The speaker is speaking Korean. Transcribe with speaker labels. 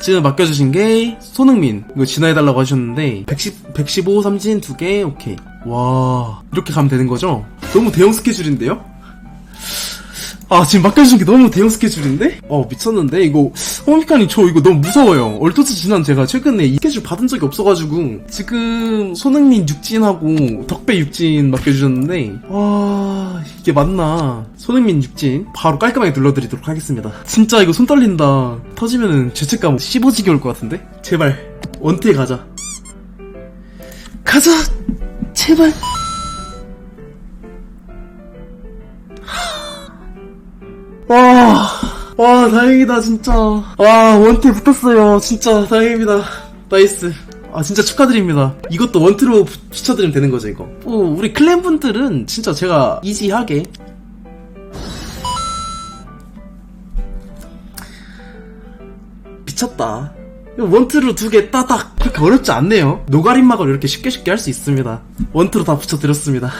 Speaker 1: 지금 맡겨주신 게 손흥민 이거 진화해달라고 하셨는데 110, 115 삼진 2개 오케이 와 이렇게 가면 되는 거죠? 너무 대형 스케줄인데요? 아 지금 맡겨주신 게 너무 대형 스케줄인데? 어 미쳤는데? 이거 호미카님 저 이거 너무 무서워요. 얼토스 진환 제가 최근에 이 스케줄 받은 적이 없어가지고 지금 손흥민 육진하고 덕배 육진 맡겨주셨는데 와 이게 맞나? 손흥민 육진. 바로 깔끔하게 눌러드리도록 하겠습니다. 진짜 이거 손 떨린다. 터지면은 죄책감 씹어지게 올 것 같은데? 제발 원태에 가자. 가자! 제발 와, 와, 다행이다, 진짜. 와, 원태 붙었어요. 진짜, 다행입니다. 나이스. 아, 진짜 축하드립니다. 이것도 원트로 부- 붙여드리면 되는 거죠, 이거. 어, 우리 클랜 분들은 진짜 제가 이지하게. 미쳤다. 원트로 두 개 따닥. 그렇게 어렵지 않네요. 노가림 막을 이렇게 쉽게 쉽게 할 수 있습니다. 원트로 다 붙여드렸습니다.